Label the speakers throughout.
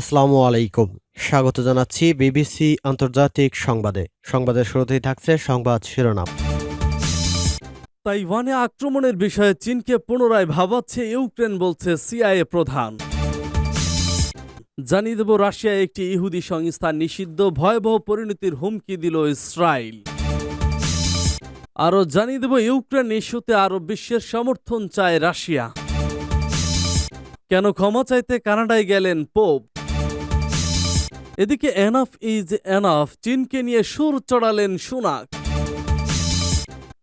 Speaker 1: আসসালামু আলাইকুম। স্বাগত জানাচ্ছি বিবিসি আন্তর্জাতিক সংবাদে। সংবাদের শুরুতেই থাকছে সংবাদ শিরোনাম।
Speaker 2: তাইওয়ানে আক্রমণের বিষয়ে চীনকে পুনরায় ভাবাচ্ছে ইউক্রেন বলছে সিআইএ প্রধান। জানিয়ে দেব, রাশিয়ায় একটি ইহুদি সংস্থা নিষিদ্ধ ভয়াবহ পরিণতির হুমকি দিল ইসরায়েল। আরও জানিয়ে দেব, ইউক্রেন ইস্যুতে আরও বিশ্বের সমর্থন চায় রাশিয়া। কেন ক্ষমা চাইতে কানাডায় গেলেন পোপ? এদিকে এনাফ ইজ এনাফ চীনকে নিয়ে সুর চড়ালেন সুনাক।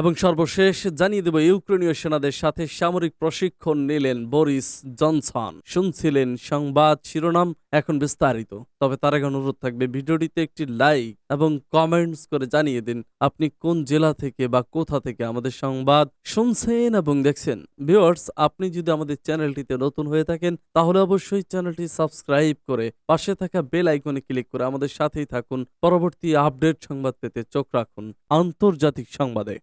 Speaker 2: এবং সর্বশেষ জানিয়ে দেব, ইউক্রেনীয় সেনাদের সাথে সামরিক প্রশিক্ষণ নিলেন বরিস জনসন। শুনছিলেন সংবাদ শিরোনাম, এখন বিস্তারিত। তবে তার এখন অনুরোধ থাকবে, ভিডিওটিতে একটি লাইক এবং কমেন্টস করে জানিয়ে দিন, আপনি কোন জেলা থেকে বা কোথা থেকে আমাদের সংবাদ শুনছেন এবং দেখছেন। ভিউয়ার্স আপনি যদি আমাদের চ্যানেলটিতে নতুন হয়ে থাকেন, তাহলে অবশ্যই চ্যানেলটি সাবস্ক্রাইব করে পাশে থাকা বেল আইকনে ক্লিক করে আমাদের সাথেই থাকুন। পরবর্তী আপডেট সংবাদ পেতে চোখ রাখুন আন্তর্জাতিক সংবাদে।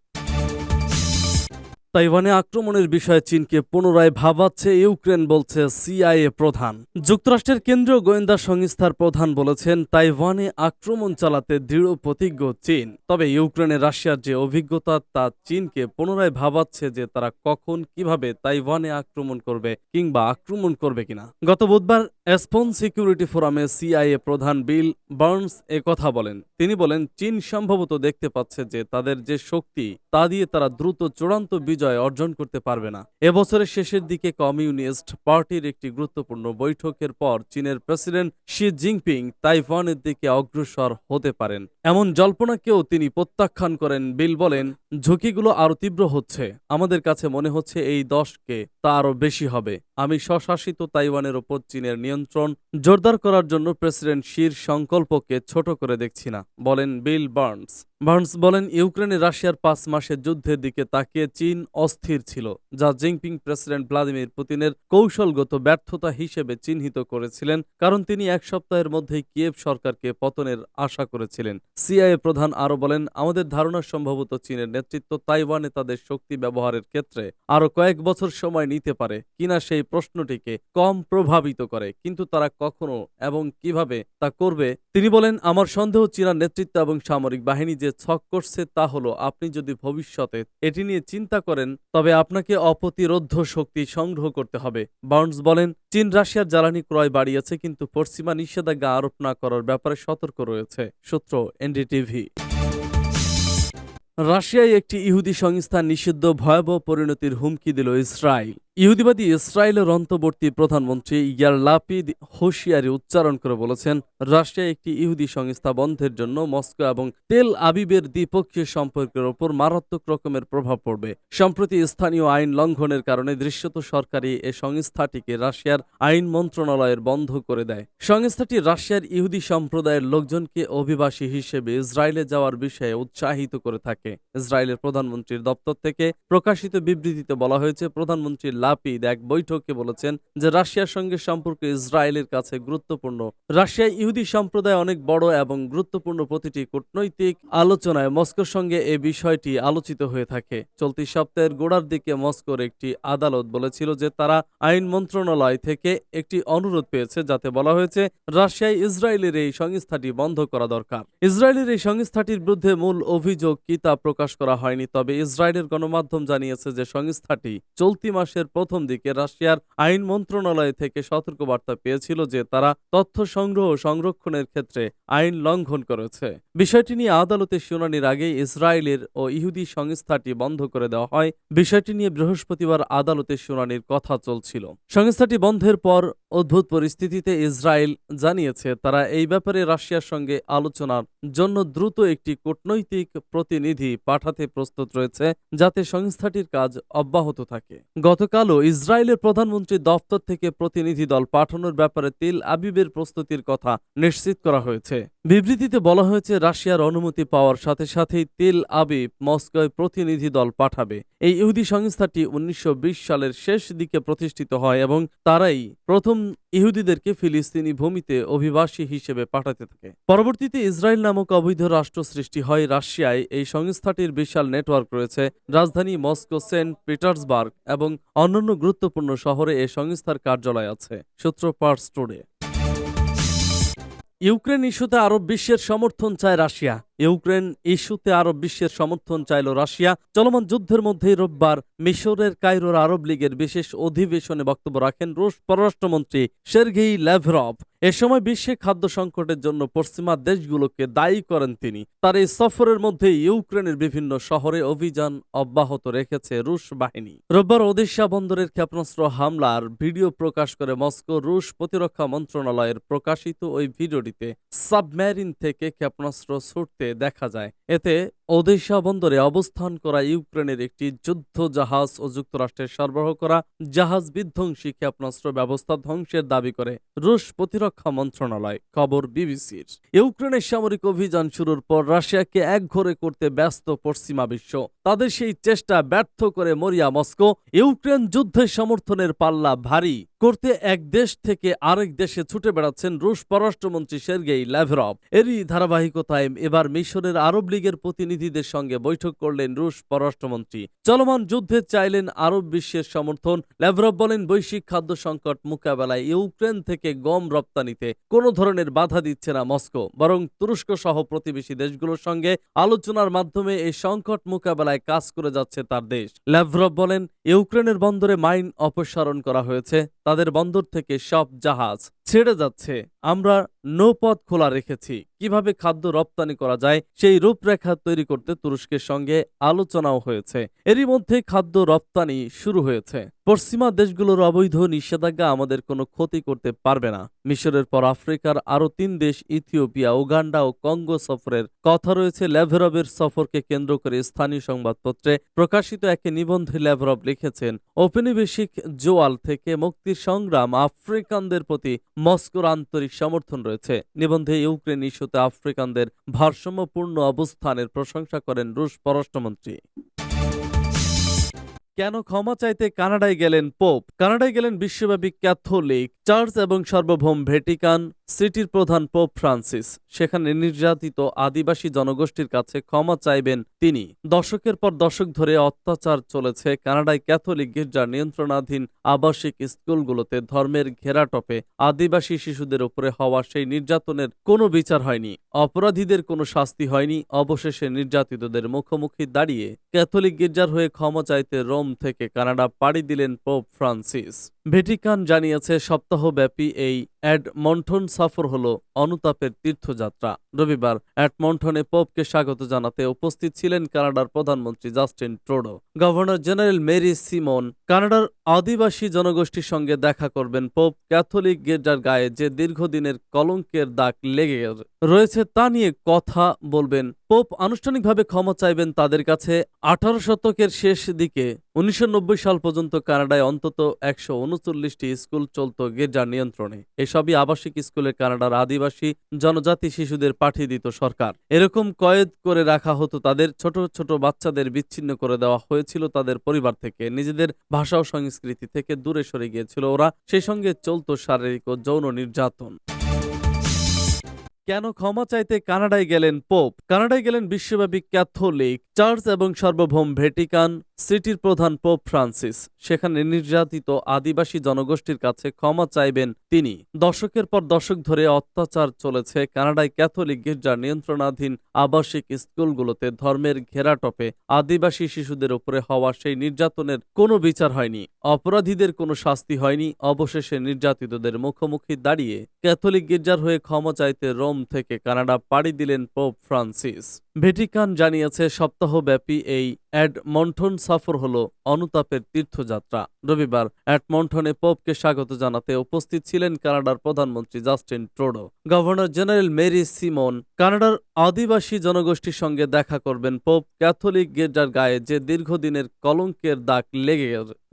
Speaker 2: তাইওয়ানে আক্রমণের বিষয়ে চীনকে পুনরায় ভাবাচ্ছে ইউক্রেন বলছে সিআইএ প্রধান। যুক্তরাষ্ট্রের কেন্দ্রীয় গোয়েন্দা সংস্থার প্রধান বলেছেন, তাইওয়ানে আক্রমণ চালাতে দৃঢ় প্রতিজ্ঞ চীন। তবে ইউক্রেনে রাশিয়ার যে অভিজ্ঞতা, তা চীনকে পুনরায় ভাবাচ্ছে যে তারা কখন কীভাবে তাইওয়ানে আক্রমণ করবে কিংবা আক্রমণ করবে কিনা। গত বুধবার এসপন সিকিউরিটি ফোরামে সিআইএ প্রধান বিল বার্নস এ কথা বলেন। তিনি বলেন, চীন সম্ভবত দেখতে পাচ্ছে যে তাদের যে শক্তি, তা দিয়ে তারা দ্রুত চূড়ান্ত অর্জন করতে পারবে না। এবছরের শেষের দিকে কমিউনিস্ট পার্টির একটি গুরুত্বপূর্ণ বৈঠকের পর চীনের প্রেসিডেন্ট শি জিনপিং তাইওয়ানের দিকে অগ্রসর হতে পারেন। এমন জল্পনাকেও তিনি প্রত্যাখ্যান করেন। বিল বলেন, ঝুঁকিগুলো আরও তীব্র হচ্ছে। আমাদের কাছে মনে হচ্ছে এই দশকে তা আরও বেশি হবে। আমি স্বশাসিত তাইওয়ানের ওপর চীনের নিয়ন্ত্রণ জোরদার করার জন্য প্রেসিডেন্ট শির সংকল্পকে ছোট করে দেখছি না। বলেন বিল বার্নস। বার্নস বলেন, ইউক্রেনে রাশিয়ার পাঁচ মাসের যুদ্ধের দিকে তাকিয়ে চীন অস্থির ছিল, যা জিনপিং প্রেসিডেন্ট ভ্লাদিমির পুতিনের কৌশলগত ব্যর্থতা হিসেবে চিহ্নিত করেছিলেন, কারণ তিনি এক সপ্তাহের মধ্যেই কিয়েভ সরকারকে পতনের আশা করেছিলেন। সিআইএ প্রধান আরও বলেন, আমাদের ধারণা সম্ভবত চীনের নেতৃত্ব তাইওয়ানে তাদের শক্তি ব্যবহারের ক্ষেত্রে আরও কয়েক বছর সময় নিতে পারে, কিনা সেই প্রশ্নটিকে কম প্রভাবিত করে, কিন্তু তারা কখনো এবং কীভাবে তা করবে? তিনি বলেন, আমার সন্দেহ চীনার নেতৃত্ব এবং সামরিক বাহিনী যে ছক করছে তা হলো আপনি যদি ভবিষ্যতে এটি নিয়ে চিন্তা করেন, তবে আপনাকে অপ্রতিরোধ্য শক্তি সংগ্রহ করতে হবে। বার্নস বলেন, চীন রাশিয়ার জ্বালানি ক্রয় বাড়িয়েছে কিন্তু পশ্চিমা নিষেধাজ্ঞা আরোপ না করার ব্যাপারে সতর্ক রয়েছে, সূত্র এনডিটিভি। রাশিয়ায় একটি ইহুদি সংস্থা নিষিদ্ধ ভয়াবহ পরিণতির হুমকি দিল ইসরায়েল। ইহুদিবাদী ইসরায়েলের অন্তর্বর্তী প্রধানমন্ত্রী ইয়ার লাপিদ হুঁশিয়ারি উচ্চারণ করে বলেছেন রাশিয়া একটি ইহুদি সংস্থা বন্ধের জন্য মস্কো এবং তেল আবিবের দ্বিপক্ষীয় সম্পর্কের ওপর মারাত্মক রকমের প্রভাব পড়বে। সম্প্রতি স্থানীয় আইন লঙ্ঘনের কারণে দৃশ্যত সরকারি এ সংস্থাটিকে রাশিয়ার আইন মন্ত্রণালয়ের বন্ধ করে দেয়। সংস্থাটি রাশিয়ার ইহুদি সম্প্রদায়ের লোকজনকে অভিবাসী হিসেবে ইসরায়েলে যাওয়ার বিষয়ে উৎসাহিত করে থাকে। ইসরায়েলের প্রধানমন্ত্রীর দপ্তর থেকে প্রকাশিত বিবৃতিতে বলা হয়েছে প্রধানমন্ত্রী লাপিদ এক বৈঠকে বলেছেন যে রাশিয়ার সঙ্গে সম্পর্ক ইসরায়েলের কাছে গুরুত্বপূর্ণ। রাশিয়ায় ইহুদি সম্প্রদায় অনেক বড় এবং গুরুত্বপূর্ণ প্রতিটি কূটনৈতিক আলোচনায় মস্কোর সঙ্গে এ বিষয়টি আলোচিত হয়ে থাকে। চলতি সপ্তাহের গোড়ার দিকে মস্কোর একটি আদালত বলেছিল যে তারা আইন মন্ত্রণালয় থেকে একটি অনুরোধ পেয়েছে যাতে বলা হয়েছে রাশিয়ায় ইসরায়েলের এই সংস্থাটি বন্ধ করা দরকার। ইসরায়েলের এই সংস্থাটির বিরুদ্ধে মূল অভিযোগ কি তা প্রকাশ করা হয়নি, তবে ইসরায়েলের গণমাধ্যম জানিয়েছে যে সংস্থাটি চলতি মাসের প্রথম দিকে রাশিয়ার আইন মন্ত্রণালয় থেকে সতর্কবার্তা পেয়েছিল যে তারা তথ্য সংগ্রহ সংরক্ষণের ক্ষেত্রে আইন লঙ্ঘন করেছে। বিষয়টি নিয়ে আদালতে শুনানির আগে ইসরায়েলের ও ইহুদি সংস্থাটি বন্ধ করে দেওয়া হয়। বিষয়টি নিয়ে বৃহস্পতিবার আদালতে শুনানির কথা চলছিল। সংস্থাটি বন্ধের পর অদ্ভুত পরিস্থিতিতে ইসরায়েল জানিয়েছে, তারা এই ব্যাপারে রাশিয়ার সঙ্গে আলোচনার জন্য দ্রুত একটি কূটনৈতিক প্রতিনিধি পাঠাতে প্রস্তুত রয়েছে যাতে সংস্থাটির কাজ অব্যাহত থাকে। গতকালও ইসরায়েলের প্রধানমন্ত্রীর দপ্তর থেকে প্রতিনিধি দল পাঠানোর ব্যাপারে তেল আবিবের প্রস্তুতির কথা নিশ্চিত করা হয়েছে। বিবৃতিতে বলা হয়েছে, রাশিয়ার অনুমতি পাওয়ার সাথে সাথেই তেল আবিব মস্কোয় প্রতিনিধি দল পাঠাবে। এই ইহুদি সংস্থাটি উনিশশো বিশ সালের শেষ দিকে প্রতিষ্ঠিত হয় এবং তারাই প্রথম ইহুদিদেরকে ফিলিস্তিনি ভূমিতে অভিবাসী হিসেবে পাঠাতে থাকে। পরবর্তীতে ইসরায়েল নামক অবৈধ রাষ্ট্র সৃষ্টি হয় রাশিয়ায়। এই সংস্থাটির বিশাল নেটওয়ার্ক রয়েছে। রাজধানী মস্কো, সেন্ট পিটার্সবার্গ এবং অন্যান্য গুরুত্বপূর্ণ শহরে এ সংস্থার কার্যালয় আছে। সূত্র পার্স টুডে। ইউক্রেন ইস্যুতে আরব বিশ্বের সমর্থন চায় রাশিয়া। ইউক্রেন ইস্যুতে আরব বিশ্বের সমর্থন চাইল রাশিয়া। চলমান যুদ্ধের মধ্যেই রোববার মিশরের কায়রোর আরব লীগের বিশেষ অধিবেশনে বক্তব্য রাখেন রুশ পররাষ্ট্রমন্ত্রী সের্গেই ল্যাভরভ। এ সময় বিশ্বে খাদ্য সংকটের জন্য পশ্চিমা দেশগুলোকে দায়ী করেন তিনি। তার এই সফরের মধ্যে ইউক্রেনের বিভিন্ন শহরে অভিযান অব্যাহত রেখেছে রুশ বাহিনী। রোববার ওদেশা বন্দরের ক্ষেপণাস্ত্র হামলার ভিডিও প্রকাশ করে মস্কো রুশ প্রতিরক্ষা মন্ত্রণালয়ের প্রকাশিত ওই ভিডিওটিতে সাবমেরিন থেকে ক্ষেপণাস্ত্র ছুটতে দেখা যায়। এতে ওদেশা বন্দরে অবস্থান করা ইউক্রেনের একটি যুদ্ধ জাহাজ ও যুক্তরাষ্ট্রের সরবরাহ করা জাহাজ বিধ্বংসী ক্ষেপণাস্ত্র ব্যবস্থা ধ্বংসের দাবি করে। রুশ প্রতিরক্ষা মন্ত্রণালয়, খবর বিবিসির। ইউক্রেনের সামরিক অভিযান শুরুর পর রাশিয়াকে একঘরে করতে ব্যস্ত পশ্চিমা বিশ্ব। তাদের সেই চেষ্টা ব্যর্থ করে মরিয়া মস্কো। ইউক্রেন যুদ্ধের সমর্থনের পাল্লা ভারী। করতে এক দেশ থেকে আরেক দেশে ছুটে বেড়াচ্ছেন রুশ পররাষ্ট্রমন্ত্রী সের্গেই ল্যাভরভ। এরই ধারাবাহিকতায় এবার মিশরের আরব লীগের প্রতিনিধিদের সঙ্গে বৈঠক করলেন রুশ পররাষ্ট্রমন্ত্রী। চলমান যুদ্ধে চাইলেন আরব বিশ্বের সমর্থন। ল্যাভরভ বলেন, বৈশ্বিক খাদ্য সংকট মোকাবেলায় ইউক্রেন থেকে গম রপ্তানিতে কোনো ধরনের বাধা দিচ্ছে না মস্কো, বরং তুরস্ক সহ প্রতিবেশী দেশগুলোর সঙ্গে আলোচনার মাধ্যমে এই সংকট মোকাবেলায় কাজ করে যাচ্ছে তার দেশ। ল্যাভরভ বলেন, ইউক্রেনের বন্দরে মাইন অপসারণ করা হয়েছে, তাদের বন্দর থেকে সব জাহাজ ছেড়ে যাচ্ছে, আমরা নৌপথ খোলা রেখেছি। কীভাবে খাদ্য রপ্তানি করা যায়, সেই রূপরেখা তৈরি করতে তুরস্কের সঙ্গে আলোচনাও হয়েছে। এরই মধ্যে খাদ্য রপ্তানি শুরু হয়েছে। পশ্চিমা দেশগুলোর অবৈধ নিষেধাজ্ঞা আমাদের কোনো ক্ষতি করতে পারবে না। মিশরের পর আফ্রিকার আরও তিন দেশ, ইথিওপিয়া, উগান্ডা ও কঙ্গো সফরের কথা রয়েছে। ল্যাভেরবের সফরকে কেন্দ্র করে স্থানীয় সংবাদপত্রে প্রকাশিত এক নিবন্ধে ল্যাভরব লিখেছেন, ঔপনিবেশিক জোয়াল থেকে মুক্তির সংগ্রাম আফ্রিকানদের প্রতি মস্কোর আন্তরিক সমর্থন রয়েছে। নিবন্ধে ইউক্রেন আফ্রিকানদের ভারসাম্যপূর্ণ অবস্থানের প্রশংসা করেন রুশ পররাষ্ট্রমন্ত্রী। কেন ক্ষমা চাইতে কানাডায় গেলেন পোপ? কানাডায় গেলেন বিশ্বব্যাপী ক্যাথলিক চার্চ এবং সার্বভৌম ভ্যাটিকান সিটির প্রধান পোপ ফ্রান্সিস। সেখানে নির্যাতিত আদিবাসী জনগোষ্ঠীর কাছে ক্ষমা চাইবেন তিনি। দশকের পর দশক ধরে অত্যাচার চলেছে কানাডায় ক্যাথলিক গির্জার নিয়ন্ত্রণাধীন আবাসিক স্কুলগুলোতে ধর্মের ঘেরাটপে আদিবাসী শিশুদের উপরে হওয়া সেই নির্যাতনের কোনো বিচার হয়নি। অপরাধীদের কোনো শাস্তি হয়নি। অবশেষে নির্যাতিতদের মুখোমুখি দাঁড়িয়ে ক্যাথলিক গির্জার হয়ে ক্ষমা চাইতে রোম থেকে কানাডা পাড়ি দিলেন পোপ ফ্রান্সিস। ভ্যাটিকান জানিয়েছে সপ্তাহব্যাপী এই অ্যাডমন্টন সফর হল অনুতাপের তীর্থযাত্রা। রবিবার অ্যাডমন্টনে পোপকে স্বাগত জানাতে উপস্থিত ছিলেন কানাডার প্রধানমন্ত্রী Justin Trudeau. Governor general Mary Simon, কানাডার আদিবাসী জনগোষ্ঠীর সঙ্গে দেখা করবেন পোপ ক্যাথলিক গির্জার গায়ে যে দীর্ঘদিনের কলঙ্কের দাগ লেগে রয়েছে তা নিয়ে কথা বলবেন। পোপ আনুষ্ঠানিকভাবে ক্ষমা চাইবেন তাদের কাছে আঠারো শতকের শেষ দিকে। উনিশশো নব্বই সাল পর্যন্ত কানাডায় অন্তত একশো উনচল্লিশটি স্কুল চলত গির্জার নিয়ন্ত্রণে। এসবই আবাসিক স্কুলে কানাডার আদিবাসী জনজাতি শিশুদের পাঠিয়ে দিত সরকার। এরকম কয়েদ করে রাখা হতো তাদের ছোট ছোট বাচ্চাদের বিচ্ছিন্ন করে দেওয়া হয়েছিল তাদের পরিবার থেকে। নিজেদের ভাষা ও সংস্কৃতি থেকে দূরে সরে গিয়েছিল ওরা। সেই সঙ্গে চলত শারীরিক ও যৌন নির্যাতন। কেন ক্ষমা চাইতে কানাডায় গেলেন পোপ? কানাডায় গেলেন বিশ্বব্যাপী ক্যাথলিক চার্চ এবং সার্বভৌম ভ্যাটিকান সিটির প্রধান পোপ ফ্রান্সিস। সেখানে নির্যাতিত আদিবাসী জনগোষ্ঠীর কাছে ক্ষমা চাইবেন তিনি। দশকের পর দশক ধরে অত্যাচার চলেছে কানাডায় ক্যাথলিক গির্জার নিয়ন্ত্রণাধীন আবাসিক স্কুলগুলোতে ধর্মের ঘেরাটপে আদিবাসী শিশুদের উপরে হওয়া সেই নির্যাতনের কোনো বিচার হয়নি। অপরাধীদের কোনো শাস্তি হয়নি। অবশেষে নির্যাতিতদের মুখোমুখি দাঁড়িয়ে ক্যাথলিক গির্জার হয়ে ক্ষমা চাইতে রোম থেকে কানাডা পাড়ি দিলেন পোপ ফ্রান্সিস। ভেটিকান জানিয়েছে সপ্তাহব্যাপী এই অ্যাডমন্টন সফর হল অনুতাপের তীর্থযাত্রা। রবিবার অ্যাডমন্টনে পোপকে স্বাগত জানাতে উপস্থিত ছিলেন কানাডার প্রধানমন্ত্রী Justin Trudeau. Governor general Mary Simon, কানাডার আদিবাসী জনগোষ্ঠীর সঙ্গে দেখা করবেন পোপ ক্যাথলিক গির্জার গায়ে যে দীর্ঘদিনের কলঙ্কের দাগ লেগে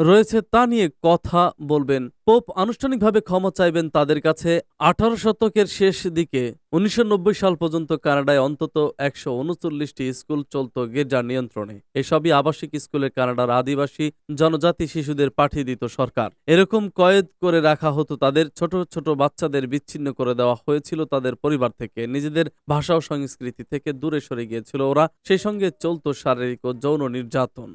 Speaker 2: রয়েছে তা নিয়ে কথা বলবেন। পোপ আনুষ্ঠানিকভাবে ক্ষমা চাইবেন তাদের কাছে আঠারো শতকের শেষ দিকে। উনিশশো নব্বই সাল পর্যন্ত কানাডায় অন্তত একশো উনচল্লিশটি স্কুল চলত গির্জার নিয়ন্ত্রণে। এসবই আবাসিক স্কুলে কানাডার আদিবাসী জনজাতি শিশুদের পাঠিয়ে দিত সরকার। এরকম কয়েদ করে রাখা হতো তাদের ছোট ছোট বাচ্চাদের বিচ্ছিন্ন করে দেওয়া হয়েছিল তাদের পরিবার থেকে। নিজেদের ভাষা ও সংস্কৃতি থেকে দূরে সরে গিয়েছিল ওরা। সেই সঙ্গে চলত শারীরিক ও যৌন নির্যাতন।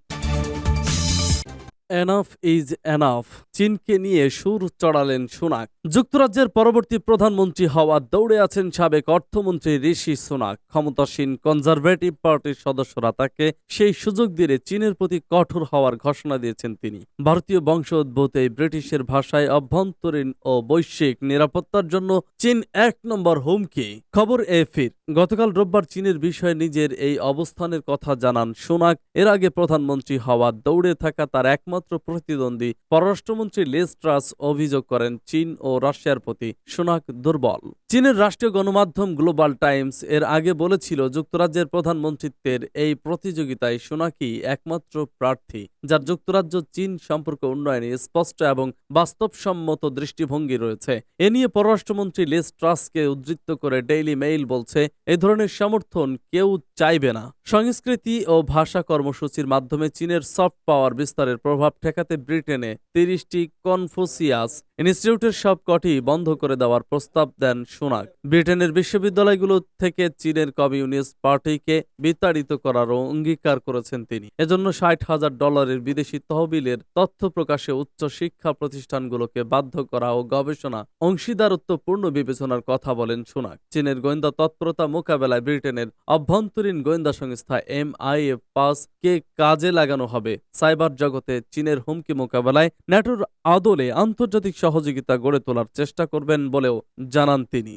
Speaker 2: এনাফ ইজ এনাফ চীনকে নিয়ে সুর চড়ালেন সুনাক। যুক্তরাজ্যের পরবর্তী প্রধানমন্ত্রী হওয়ার দৌড়ে আছেন সাবেক অর্থমন্ত্রী ঋষি সুনাক। ক্ষমতাসীন কনজারভেটিভ পার্টির সদস্যরা তাকে সেই সুযোগ দিয়ে চীনের প্রতি কঠোর হওয়ার ঘোষণা দিয়েছেন তিনি। ভারতীয় বংশোদ্ভূত এই ব্রিটিশের ভাষায় অভ্যন্তরীণ ও বৈশ্বিক নিরাপত্তার জন্য চীন এক নম্বর হুমকি। খবর এ এফির গতকাল রোববার চীনের বিষয়ে নিজের এই অবস্থানের কথা জানান সোনাক। এর আগে প্রধানমন্ত্রী হওয়ার দৌড়ে থাকা তার একমাত্র প্রতিদ্বন্দ্বী পররাষ্ট্রমন্ত্রী লেস ট্রাস অভিযোগ করেন চীন ও রাশিয়ার প্রতি সোনাক দুর্বল। চীনের রাষ্ট্রীয় গণমাধ্যম গ্লোবাল টাইমস এর আগে বলেছিল যুক্তরাজ্যের প্রধানমন্ত্রীত্বের এই প্রতিযোগিতায় সোনাকি একমাত্র প্রার্থী, যার যুক্তরাজ্য চীন সম্পর্ক উন্নয়নে স্পষ্ট এবং বাস্তবসম্মত দৃষ্টিভঙ্গি রয়েছে। এ নিয়ে পররাষ্ট্রমন্ত্রী লেস ট্রাসকে উদ্ধৃত করে ডেইলি মেইল বলছে এই ধরনের সমর্থন কেউ চাইবে না। সংস্কৃতি ও ভাষা কর্মসূচির মাধ্যমে চীনের সফট পাওয়ার বিস্তারের প্রভাব ঠেকাতে ব্রিটেনে তিরিশটি কনফুসিয়াস ইনস্টিটিউটের সব কটি বন্ধ করে দেওয়ার প্রস্তাব দেন সুনাক। ব্রিটেনের বিশ্ববিদ্যালয়গুলো থেকে চীনের কমিউনিস্ট পার্টিকে বিতাড়িত করারও অঙ্গীকার করেছেন তিনি। এজন্য ষাট হাজার ডলারের বিদেশি তহবিলের তথ্য প্রকাশে উচ্চ শিক্ষা প্রতিষ্ঠানগুলোকে বাধ্য করা ও গবেষণা অংশীদারত্বপূর্ণ বিবেচনার কথা বলেন সুনাক। চীনের গোয়েন্দা তৎপরতা মোকাবেলায় ব্রিটেনের অভ্যন্তরীণ গোয়েন্দা সংস্থা এম আই এফ পাস কে কাজে লাগানো হবে। সাইবার জগতে চীনের হুমকি মোকাবেলায় ন্যাটোর আদলে আন্তর্জাতিক সহযোগিতা গড়ে তোলার চেষ্টা করবেন বলেও জানান তিনি।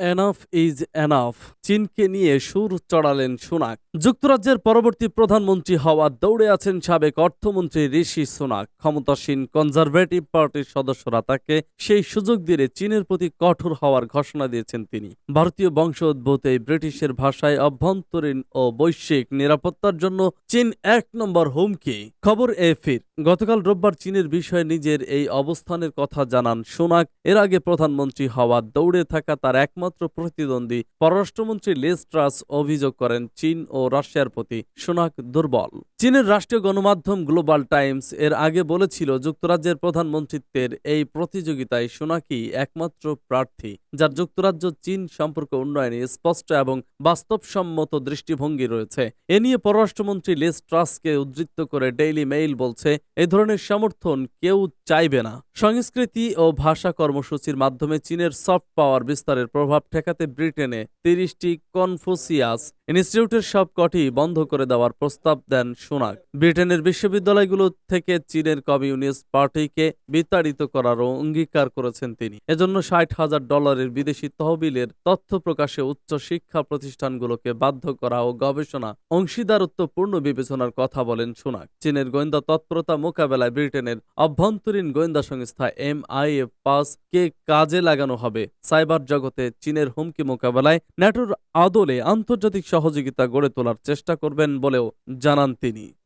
Speaker 2: এনাফ ইজ এনাফ চীনকে নিয়ে সুর চড়ালেন সুনাক। যুক্তরাজ্যের পরবর্তী প্রধানমন্ত্রী হওয়ার দৌড়ে আছেন সাবেক অর্থমন্ত্রী ঋষি সুনাক। ক্ষমতাসীন কনজারভেটিভ পার্টির সদস্যরা তাকে সেই সুযোগ দিয়ে চীনের প্রতি কঠোর হওয়ার ঘোষণা দিয়েছেন তিনি। ভারতীয় বংশোদ্ভূত এই ব্রিটিশের ভাষায় অভ্যন্তরীণ ও বৈশ্বিক নিরাপত্তার জন্য চীন এক নম্বর হুমকি। খবর এফির গতকাল রোববার চীনের বিষয়ে নিজের এই অবস্থানের কথা জানান সোনাক। এর আগে প্রধানমন্ত্রী হওয়ার দৌড়ে থাকা তার একমাত্র প্রতিদ্বন্দ্বী পররাষ্ট্রমন্ত্রী লেস ট্রাস অভিযোগ করেন চীন ও রাশিয়ার প্রতি সোনাক দুর্বল। চীনের রাষ্ট্রীয় গণমাধ্যম গ্লোবাল টাইমস এর আগে বলেছিল যুক্তরাজ্যের প্রধানমন্ত্রীত্বের এই প্রতিযোগিতায় সোনাকি একমাত্র প্রার্থী, যার যুক্তরাজ্য চীন সম্পর্ক উন্নয়নে স্পষ্ট এবং বাস্তবসম্মত দৃষ্টিভঙ্গি রয়েছে। এ নিয়ে পররাষ্ট্রমন্ত্রী লেস ট্রাসকে উদ্ধৃত করে ডেইলি মেইল বলছে, এ ধরনের সমর্থন কেউ চাইবে না। সংস্কৃতি ও ভাষা কর্মসূচির মাধ্যমে চীনের সফট পাওয়ার বিস্তারের প্রভাব ঠেকাতে ব্রিটেনে তিরিশটি কনফুসিয়াস ইনস্টিটিউটের সব কটি বন্ধ করে দেওয়ার প্রস্তাব দেন সুনাক। ব্রিটেনের বিশ্ববিদ্যালয়গুলো থেকে চীনের কমিউনিস্ট পার্টিকে বিতাড়িত করারও অঙ্গীকার করেছেন তিনি। এজন্য ষাট হাজার ডলারের বিদেশি তহবিলের তথ্য প্রকাশে উচ্চ শিক্ষা প্রতিষ্ঠানগুলোকে বাধ্য করা ও গবেষণা অংশীদারত্বপূর্ণ বিবেচনার কথা বলেন সুনাক। চীনের গোয়েন্দা তৎপরতা মোকাবেলায় ব্রিটেনের অভ্যন্তরীণ গোয়েন্দা সংস্থা এম আই এফ পাস কে কাজে লাগানো হবে। সাইবার জগতে চীনের হুমকি মোকাবেলায় ন্যাটোর আদলে আন্তর্জাতিক সহযোগিতা গড়ে তোলার চেষ্টা করবেন বলেও জানান তিনি।